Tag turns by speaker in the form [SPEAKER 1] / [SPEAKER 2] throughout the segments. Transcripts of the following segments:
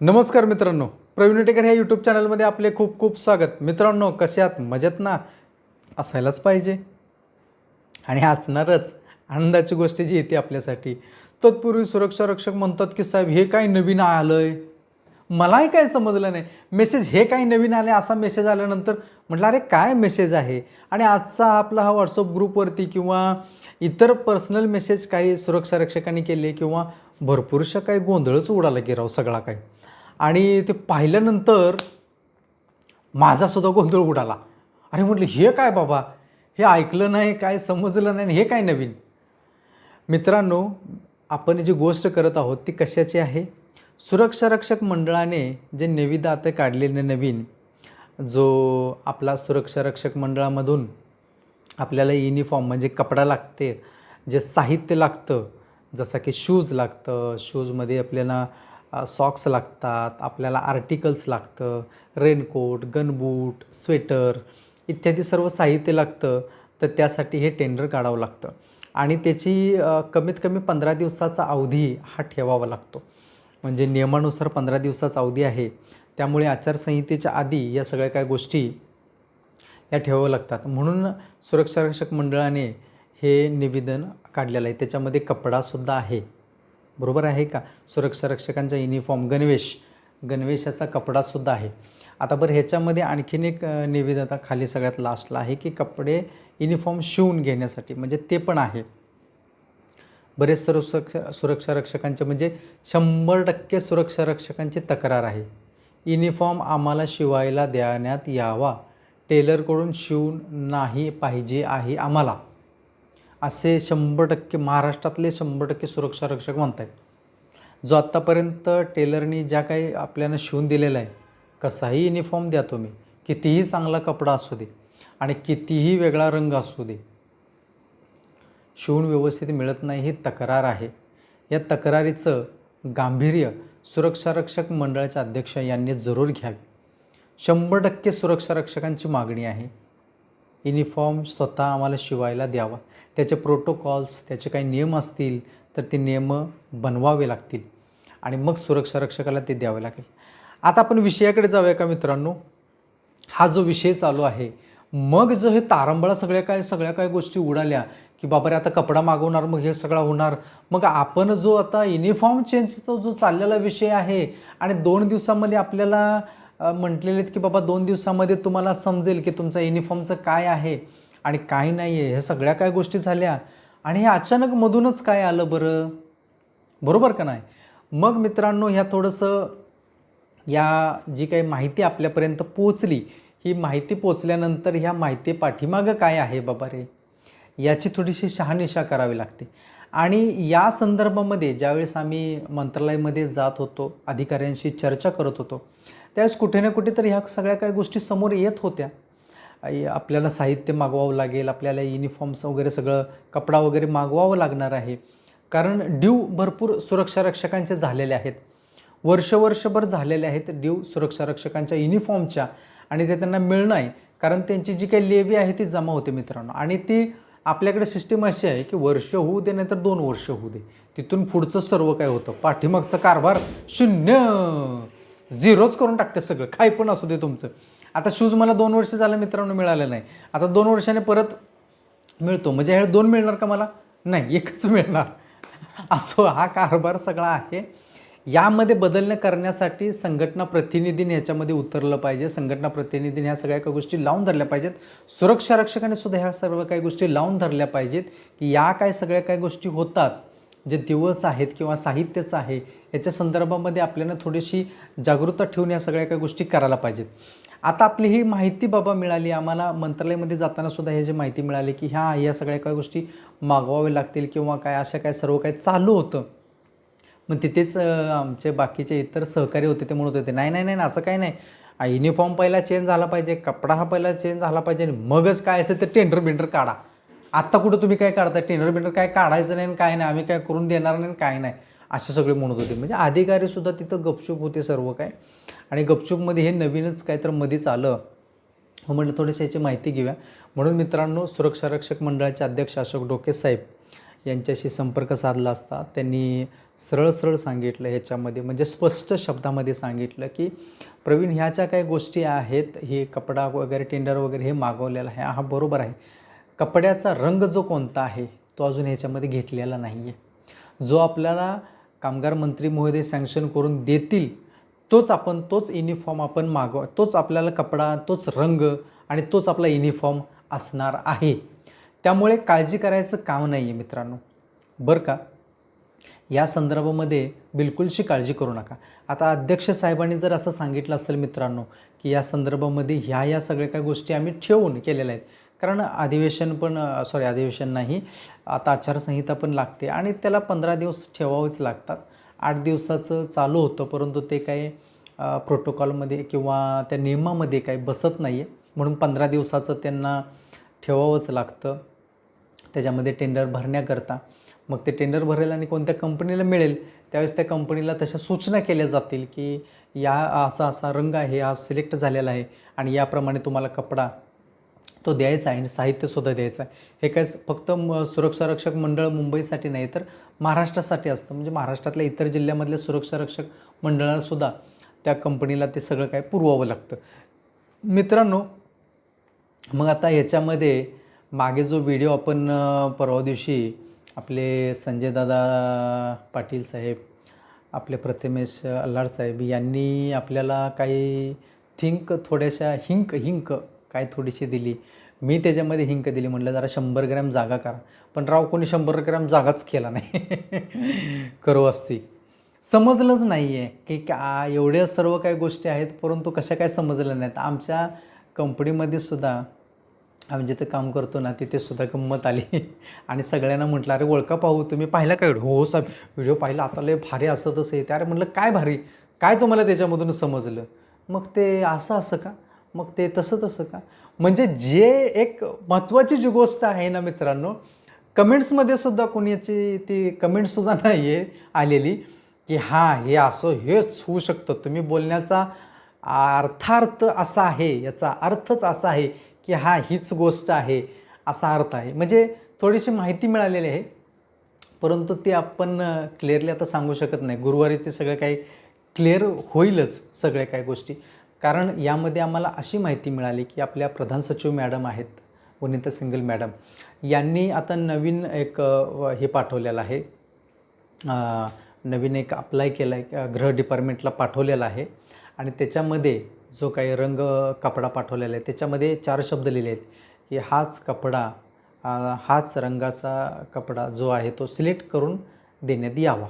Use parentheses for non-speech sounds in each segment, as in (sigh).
[SPEAKER 1] नमस्कार मित्रांनो प्रवीण टेकर ह्या यूट्यूब चॅनलमध्ये आपले खूप खूप स्वागत. मित्रांनो कसे आहात? मजेत ना? असायलाच पाहिजे. आणि असणारच. आनंदाची गोष्ट जी येते आपल्यासाठी. तत्पूर्वी सुरक्षा रक्षक म्हणतात की साहेब हे काय नवीन आलं आहे मलाही काय समजलं नाही. मेसेज हे काय नवीन आले असा मेसेज आल्यानंतर म्हटलं अरे काय मेसेज आहे? आणि आजचा आपला हा व्हॉट्सअप ग्रुपवरती किंवा इतर पर्सनल मेसेज काही सुरक्षा रक्षकांनी केले किंवा भरपूरशा काही गोंधळच उडाला की राव सगळा काही आणि ते पाहिल्यानंतर माझासुद्धा गोंधळ उडाला. अरे म्हटलं हे काय बाबा? हे ऐकलं नाही काय समजलं नाही हे काय नवीन? मित्रांनो आपण जी गोष्ट करत आहोत ती कशाची आहे? सुरक्षा रक्षक मंडळाने जे निविदा आता काढलेले नवीन जो आपला सुरक्षा रक्षक मंडळामधून आपल्याला युनिफॉर्म म्हणजे कपडा लागते जे साहित्य लागतं जसं की शूज लागतं शूजमध्ये आपल्याला सॉक्स लागतात आपल्याला आर्टिकल्स लागतं रेनकोट गनबूट स्वेटर इत्यादी सर्व साहित्य लागतं तर त्यासाठी हे टेंडर काढावं लागतं. आणि त्याची कमीत कमी पंधरा दिवसाचा अवधी हा ठेवावा लागतो. म्हणजे नियमानुसार पंधरा दिवसाचा अवधी आहे. त्यामुळे आचारसंहितेच्या आधी या सगळ्या काय गोष्टी या ठेवाव्या लागतात. म्हणून सुरक्षारक्षक मंडळाने हे निवेदन काढलेलं आहे. त्याच्यामध्ये कपडासुद्धा आहे. बरोबर आहे का? सुरक्षा रक्षकांचा युनिफॉर्म गणवेश. गणवेशाचा कपडासुद्धा आहे. आता बरं ह्याच्यामध्ये आणखीन एक निवेदता निवेदन आता खाली सगळ्यात लास्टला आहे की कपडे युनिफॉर्म शिवून घेण्यासाठी म्हणजे ते पण आहे. बरेच सर्व सुरक्षा सुरक्षा रक्षकांचे म्हणजे शंभर टक्के सुरक्षा रक्षकांची तक्रार आहे. युनिफॉर्म आम्हाला शिवायला देण्यात यावा. टेलरकडून शिवून नाही पाहिजे आहे आम्हाला. असे शंभर टक्के महाराष्ट्रातले शंभर टक्के सुरक्षा रक्षक म्हणत आहेत जो आत्तापर्यंत टेलरनी ज्या काही आपल्याला शिवून दिलेला आहे कसाही युनिफॉर्म द्या तुम्ही कितीही चांगला कपडा असू दे आणि कितीही वेगळा रंग असू दे शिवून व्यवस्थित मिळत नाही ही तक्रार आहे. या तक्रारीचं गांभीर्य सुरक्षारक्षक मंडळाचे अध्यक्ष यांनी जरूर घ्यावे. शंभर टक्के सुरक्षारक्षकांची मागणी आहे. युनिफॉर्म स्वतः आम्हाला शिवायला द्यावा. त्याचे प्रोटोकॉल्स त्याचे काही नियम असतील तर ते नियम बनवावे लागतील. आणि मग सुरक्षा रक्षकाला ते द्यावे लागेल. आता आपण विषयाकडे जाऊया का मित्रांनो? हा जो विषय चालू आहे मग जो हे तारंबळा सगळ्या काय सगळ्या काय गोष्टी उडाल्या की बाबा रे आता कपडा मागवणार मग हे सगळं होणार. मग आपण जो आता युनिफॉर्म चेंजचा जो चाललेला विषय आहे आणि दोन दिवसामध्ये आपल्याला म्हटलेलेत म्हटलेले आहेत की बाबा दोन दिवसामध्ये तुम्हाला समजेल की तुमचा युनिफॉर्मचं काय आहे आणि काय नाही आहे हे सगळ्या काय गोष्टी झाल्या आणि हे अचानक मधूनच काय आलं बरं? बरोबर का नाही? मग मित्रांनो ह्या थोडंसं या जी काही माहिती आपल्यापर्यंत पोचली ही माहिती पोचल्यानंतर ह्या माहिती पाठीमागं काय आहे बाबा रे? याची थोडीशी शहानिशा करावी लागते. आणि या संदर्भामध्ये ज्यावेळेस आम्ही मंत्रालयामध्ये जात होतो अधिकाऱ्यांशी चर्चा करत होतो त्यावेळेस कुठे ना कुठे तर ह्या सगळ्या काही गोष्टी समोर येत होत्या. आपल्याला साहित्य मागवावं लागेल आपल्याला युनिफॉर्म्स वगैरे सगळं कपडा वगैरे मागवावं लागणार आहे. कारण ड्यू भरपूर सुरक्षा रक्षकांचे झालेले आहेत. वर्ष वर्षभर झालेले आहेत ड्यू सुरक्षा रक्षकांच्या युनिफॉर्मच्या आणि ते त्यांना मिळणं आहे कारण त्यांची जी काही लेवी आहे ती जमा होते मित्रांनो. आणि ती आपल्याकडे सिस्टीम अशी आहे की वर्ष होऊ दे नाही तर दोन वर्ष होऊ दे. तिथून पुढचं सर्व काय होतं? पाठीमागचं कारभार शून्य. झिरोच करून टाकते सगळं. काय पण असू दे तुमचं. आता शूज मला दोन वर्ष झालं मित्रांनो मिळालं नाही. आता दोन वर्षाने परत मिळतो. म्हणजे ह्या दोन मिळणार का मला? नाही एकच मिळणार. असो हा कारभार सगळा आहे. यामध्ये बदलणं करण्यासाठी संघटना प्रतिनिधीने याच्यामध्ये उतरलं पाहिजे. संघटना प्रतिनिधीने ह्या सगळ्या काही गोष्टी लावून धरल्या पाहिजेत. सुरक्षा रक्षकाने सुद्धा ह्या सर्व काही गोष्टी लावून धरल्या पाहिजेत की या काय सगळ्या काही गोष्टी होतात जे दिवस आहेत किंवा साहित्यच आहे याच्या संदर्भामध्ये आपल्याला थोडीशी जागरूकता ठेवून या सगळ्या काही गोष्टी करायला पाहिजेत. आता आपली ही माहिती बाबा मिळाली आम्हाला मंत्रालयामध्ये जाताना सुद्धा हे जे माहिती मिळाली की ह्या या सगळ्या काही गोष्टी मागवाव्या लागतील किंवा काय अशा काय सर्व काही चालू होतं. मग तिथेच आमचे बाकीचे इतर सहकारी होते ते म्हणत होते नाही नाही नाही असं काही नाही. युनिफॉर्म पहिला चेंज झाला पाहिजे कपडा हा पहिला चेंज झाला पाहिजे आणि मगच काय असेल ते टेंडर बिंडर काढा. आत्ता कुठं तुम्ही काय काढता टेंडर बिंडर काय काढायचं नाही आणि काय नाही आम्ही काय करून देणार नाही आणि काय नाही. असे सगळे म्हणत होते. म्हणजे अधिकारीसुद्धा तिथं गपचूप होते सर्व काय. आणि गपचूपमध्ये हे नवीनच काय तर मध्येच आलं. म्हणलं म्हटलं थोडीशी याची माहिती घेऊया. म्हणून मित्रांनो सुरक्षा रक्षक मंडळाचे अध्यक्ष अशोक डोके साहेब यांच्याशी संपर्क साधला असता त्यांनी सरळ सरळ सांगितलं ह्याच्यामध्ये म्हणजे स्पष्ट शब्दामध्ये सांगितलं की प्रवीण ह्या ज्या काही गोष्टी आहेत हे कपडा वगैरे टेंडर वगैरे हे मागवलेलं आहे हा बरोबर आहे. कपड्याचा रंग जो कोणता आहे तो अजून ह्याच्यामध्ये घेतलेला नाही आहे जो आपल्याला कामगार मंत्री महोदय सँक्शन करून देतील तोच आपण तोच युनिफॉर्म आपण मागव तोच आपल्याला कपडा तोच रंग आणि तोच आपला युनिफॉर्म असणार आहे. त्यामुळे काळजी करायचं काम नाही आहे मित्रांनो. बरं का? या संदर्भामध्ये बिलकुलशी काळजी करू नका. आता अध्यक्ष साहेबांनी जर असं सांगितलं असेल मित्रांनो की या संदर्भामध्ये ह्या या सगळ्या काही गोष्टी आम्ही ठेवून केलेल्या आहेत. कारण अधिवेशन पण सॉरी अधिवेशन नाही आता आचारसंहिता पण लागते आणि त्याला पंधरा दिवस ठेवावेच लागतात. आठ दिवसाचं चालू होतं परंतु ते काही प्रोटोकॉलमध्ये किंवा त्या नियमामध्ये काही बसत नाही आहे म्हणून पंधरा दिवसाचं त्यांना ठेवावंच लागतं. त्याच्यामध्ये टेंडर भरण्याकरता. मग ते टेंडर भरेल आणि कोणत्या कंपनीला मिळेल त्यावेळेस त्या कंपनीला तशा सूचना केल्या जातील की या असा असा रंग आहे हा सिलेक्ट झालेला आहे आणि याप्रमाणे तुम्हाला कपडा तो द्यायचा आहे आणि साहित्यसुद्धा द्यायचं आहे. हे काय फक्त म सुरक्षा रक्षक मंडळ मुंबईसाठी नाही तर महाराष्ट्रासाठी असतं. म्हणजे महाराष्ट्रातल्या इतर जिल्ह्यामधल्या सुरक्षा रक्षक मंडळासुद्धा त्या कंपनीला ते सगळं काय पुरवावं लागतं. मित्रांनो मग आता ह्याच्यामध्ये मागे जो व्हिडिओ आपण परवा दिवशी आपले संजयदादा पाटील साहेब आपले प्रथमेश अल्लाड साहेब यांनी आपल्याला काही थिंक थोड्याशा हिंक हिंक काय थोडीशी दिली. मी त्याच्यामध्ये हिंक दिली. म्हटलं जरा शंभर ग्रॅम जागा करा. पण राव कोणी शंभर ग्रॅम जागाच केला नाही. (laughs) करू असती. समजलंच नाही आहे की का एवढ्या सर्व काही गोष्टी आहेत परंतु कशा काय समजल्या नाहीत. आमच्या कंपनीमध्ये सुद्धा आम्ही जिथं काम करतो ना तिथे सुद्धा गंमत आली. आणि सगळ्यांना म्हटलं अरे ओळखा पाहू तुम्ही पाहिला काय हो साहेब व्हिडिओ पाहिला आता लय भारी असं तसं येते अरे म्हटलं काय भारी? काय तुम्हाला त्याच्यामधून समजलं? मग ते असं असं का? मग ते तसं तसं का? म्हणजे जे एक महत्त्वाची जी गोष्ट आहे ना मित्रांनो कमेंट्समध्ये सुद्धा कोणाची ती कमेंटसुद्धा नाही आहे आलेली की हां हे असं हेच होऊ शकतं. तुम्ही बोलण्याचा अर्थार्थ असा आहे याचा अर्थच असा आहे की हा हीच गोष्ट आहे असा अर्थ आहे. म्हणजे थोडीशी माहिती मिळालेली आहे. परंतु ते आपण क्लिअरली आता सांगू शकत नाही. गुरुवारी ते सगळं काही क्लिअर होईलच सगळ्या काही गोष्टी. कारण यामध्ये आम्हाला अशी माहिती मिळाली की आपल्या प्रधान सचिव मॅडम आहेत वनिता सिंगल मॅडम. यांनी आता नवीन एक हे पाठवलेलं आहे. नवीन एक अप्लाय केला आहे गृह डिपार्टमेंटला पाठवलेला आहे. आणि त्याच्यामध्ये जो काही रंग कपडा पाठवलेला आहे त्याच्यामध्ये चार शब्द लिहिले आहेत की हाच कपडा हाच रंगाचा कपडा जो आहे तो सिलेक्ट करून देण्यात यावा.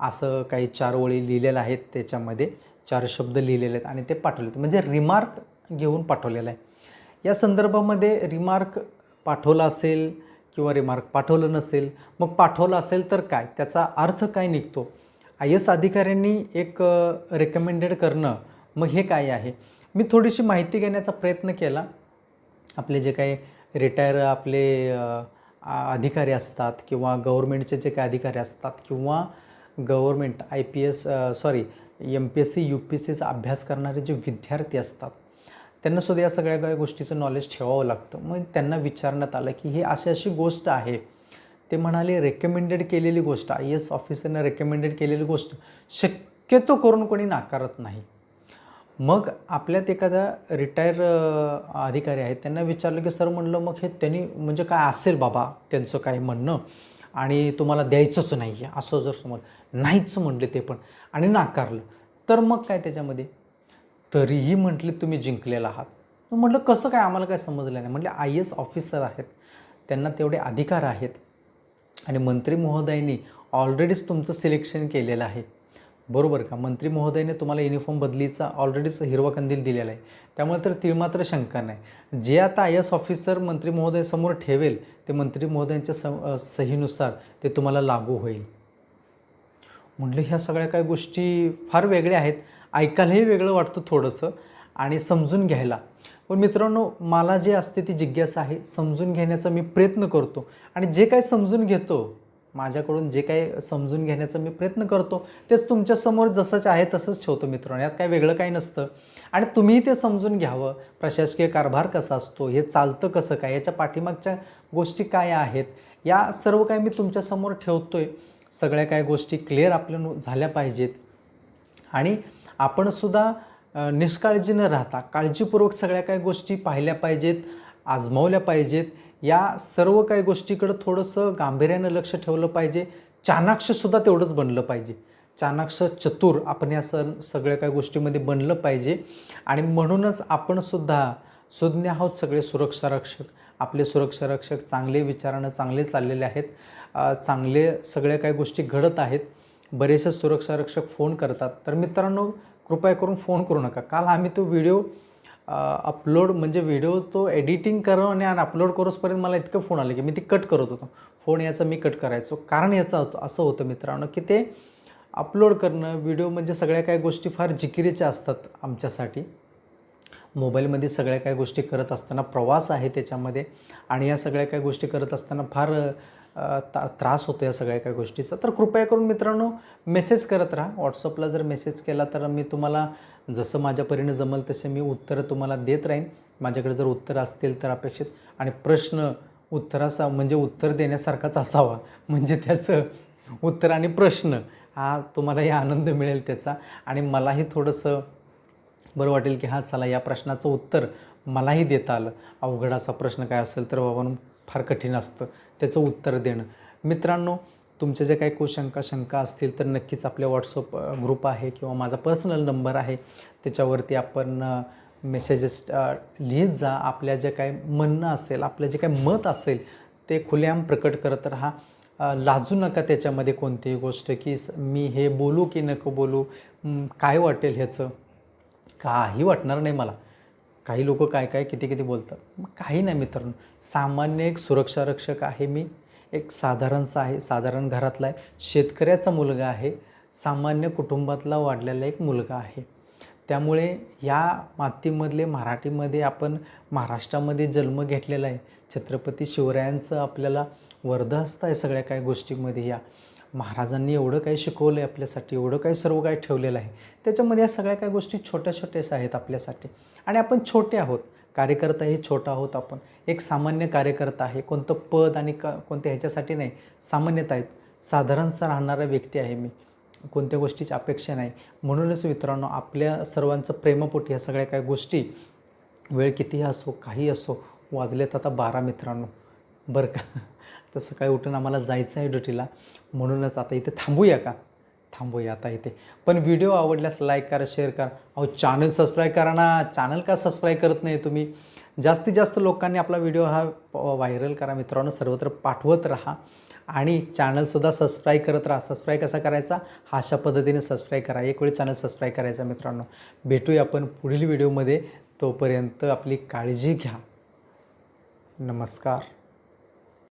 [SPEAKER 1] असं काही चार ओळी लिहिलेल्या आहेत त्याच्यामध्ये चार शब्द लिहिलेले आहेत आणि ते पाठवले आहेत. म्हणजे रिमार्क घेऊन पाठवलेलं आहे. या संदर्भामध्ये रिमार्क पाठवला असेल किंवा रिमार्क पाठवलं नसेल मग पाठवलं असेल तर काय? त्याचा अर्थ काय निघतो? आय एस अधिकाऱ्यांनी एक रेकमेंडेड करणं मग हे काय आहे? मी थोडीशी माहिती घेण्याचा प्रयत्न केला. आपले जे काही रिटायर आपले आ- अधिकारी असतात किंवा गव्हर्मेंटचे जे काही अधिकारी असतात किंवा government I P S sorry M P S C U P S सीचा अभ्यास करणारे जे विद्यार्थी असतात त्यांना सुद्धा या सगळ्या काही गोष्टीचं नॉलेज ठेवावं लागतं. मग त्यांना विचारण्यात आलं की हे अशी अशी गोष्ट आहे. ते म्हणाले रेकमेंडेड केलेली गोष्ट आय एस ऑफिसरनं रेकमेंडेड केलेली गोष्ट शक्यतो करून कोणी नाकारत नाही. मग आपल्यात एखादा रिटायर अधिकारी आहेत त्यांना विचारलं की सर म्हणलं मग हे त्यांनी म्हणजे काय असेल बाबा त्यांचं काय म्हणणं? आणि तुम्हाला द्यायचंच नाही आहे असं जर समज नाहीच म्हटले ते पण. आणि नाकारलं. तर मग काय त्याच्यामध्ये? तरीही म्हटले तुम्ही जिंकलेला आहात. मग म्हटलं कसं काय आम्हाला काय समजलं नाही? म्हटलं आय एस ऑफिसर आहेत. त्यांना तेवढे अधिकार आहेत. आणि मंत्री महोदयांनी ऑलरेडीच तुमचं सिलेक्शन केलेलं आहे. बरोबर का? मंत्री महोदयाने तुम्हाला युनिफॉर्म बदलीचा ऑलरेडीच हिरवा कंदील दिलेला आहे. त्यामुळे तर ती मात्र शंका नाही. जे आता आय एस ऑफिसर मंत्री महोदयासमोर ठेवेल ते मंत्री महोदयांच्या स सहीनुसार ते तुम्हाला लागू होईल. म्हटलं ह्या सगळ्या काही गोष्टी फार वेगळ्या आहेत. ऐकायलाही वेगळं वाटतं थोडंसं आणि समजून घ्यायला. पण मित्रांनो मला जे असते ती जिज्ञासा आहे. समजून घेण्याचा मी प्रयत्न करतो. आणि जे काही समजून घेतो माझ्याकडून जे काही समजून घेण्याचा मी प्रयत्न करतो तेच तुमच्यासमोर जसंच आहे तसंच ठेवतो मित्रांनो. यात काय वेगळं काही नसतं. आणि तुम्ही ते समजून घ्यावं. प्रशासकीय कारभार कसा असतो हे चालतं कसं काय याच्या पाठीमागच्या गोष्टी काय आहेत या सर्व काही मी तुमच्यासमोर ठेवतो आहे सगळ्या काही गोष्टी क्लिअर आपल्या झाल्या पाहिजेत. आणि आपणसुद्धा निष्काळजी न राहता. काळजीपूर्वक सगळ्या काही गोष्टी पाहिल्या पाहिजेत आजमावल्या पाहिजेत. या सर्व काही गोष्टीकडं थोडंसं गांभीर्यानं लक्ष ठेवलं पाहिजे. चाणाक्षसुद्धा तेवढंच बनलं पाहिजे. चाणाक्ष चतुर आपण या सर सगळ्या काही गोष्टीमध्ये बनलं पाहिजे. आणि म्हणूनच आपणसुद्धा सुज्ञ आहोत सगळे सुरक्षा रक्षक. आपले सुरक्षा रक्षक चांगले विचारानं चांगले चाललेले आहेत. चांगले सगळ्या काही गोष्टी घडत आहेत. बरेचसे सुरक्षा रक्षक फोन करतात. तर मित्रांनो कृपया करून फोन करू नका. काल आम्ही तो व्हिडिओ अपलोड म्हणजे व्हिडिओ तो एडिटिंग करून आणि अपलोड करूसपर्यंत मला इतकं फोन आले की मी ती कट करत होतो. फोन याचा मी कट करायचो. कारण याचं होतं असं होतं मित्रांनो की ते अपलोड करणं व्हिडिओ म्हणजे सगळ्या काही गोष्टी फार जिकिरीच्या असतात आमच्यासाठी. मोबाईलमध्ये सगळ्या काही गोष्टी करत असताना प्रवास आहे त्याच्यामध्ये. आणि या सगळ्या काही गोष्टी करत असताना फार ता त्रास होतो या सगळ्या काही गोष्टीचा. तर कृपया करून मित्रांनो मेसेज करत राहा. व्हॉट्सअपला जर मेसेज केला तर मी तुम्हाला जसं माझ्या परीनं जमल तसे मी उत्तरं तुम्हाला देत राहीन. माझ्याकडे जर उत्तरं असतील तर अपेक्षित. आणि प्रश्न उत्तराचा म्हणजे उत्तर देण्यासारखाच असावा. म्हणजे त्याचं उत्तर आणि प्रश्न हा तुम्हालाही आनंद मिळेल त्याचा. आणि मलाही थोडंसं बरं वाटेल की हा चला या प्रश्नाचं उत्तर मलाही देता आलं. अवघडाचा प्रश्न काय असेल तर बाबा फार कठीण असतं. त्याचं उत्तर देणं. मित्रांनो तुमच्या ज्या काही कुशंका शंका असतील तर नक्कीच आपल्या व्हॉट्सअप ग्रुप आहे किंवा माझा पर्सनल नंबर आहे. त्याच्यावरती आपण मेसेजेस लिहित जा. आपल्या जे काही म्हणणं असेल आपलं जे काही मत असेल ते खुलेआम प्रकट करत राहा. लाजू नका त्याच्यामध्ये कोणतीही गोष्ट की स- मी हे बोलू की नको बोलू काय वाटेल ह्याचं? काही वाटणार नाही मला. काही लोक काय काय किती किती बोलतात? मग काही नाही मित्रांनो. सामान्य एक सुरक्षा रक्षक आहे मी. एक साधारणसा आहे साधारण घरातला आहे. शेतकऱ्याचा मुलगा आहे. सामान्य कुटुंबातला वाढलेला एक मुलगा आहे. त्यामुळे या मातीमधले मराठीमध्ये आपण महाराष्ट्रामध्ये जन्म घेतलेला आहे. छत्रपती शिवरायांचं आपल्याला वर्धहस्त आहे सगळ्या काही गोष्टीमध्ये या. महाराजांनी एवढं काही शिकवलं आहे आपल्यासाठी एवढं काही सर्व काही ठेवलेलं आहे. त्याच्यामध्ये या सगळ्या काही गोष्टी छोट्या छोट्याशा आहेत आपल्यासाठी. आणि आपण छोटे आहोत. कार्यकर्ताही छोटा आहोत आपण. एक सामान्य कार्यकर्ता आहे. कोणतं पद आणि क कोणत्या ह्याच्यासाठी नाही. सामान्यतः आहेत. साधारणसा राहणारा व्यक्ती आहे मी. कोणत्या गोष्टीची अपेक्षा नाही. म्हणूनच मित्रांनो आपल्या सर्वांचं प्रेमपोटी ह्या सगळ्या काही गोष्टी वेळ कितीही असो काही असो वाजलेत आता बारा मित्रांनो. बरं का? तर सकाळी उठून आम्हाला जायचं आहे ड्युटीला. म्हणूनच आता इथे थांबूया का? थांबूया आता इथे. पण व्हिडिओ आवडल्यास लाईक करा शेअर करा. अहो चॅनल सबस्क्राईब करा ना. चॅनल का सबस्क्राईब करत नाही तुम्ही? जास्तीत जास्त लोकांनी आपला व्हिडिओ हा व्हायरल करा मित्रांनो. सर्वत्र पाठवत राहा. आणि चॅनलसुद्धा सबस्क्राईब करत राहा. सबस्क्राईब कसा करायचा? हा अशा पद्धतीने सबस्क्राईब करा. एक वेळ चॅनल सबस्क्राईब करायचा मित्रांनो. भेटूया आपण पुढील व्हिडिओमध्ये तोपर्यंत आपली काळजी घ्या. नमस्कार.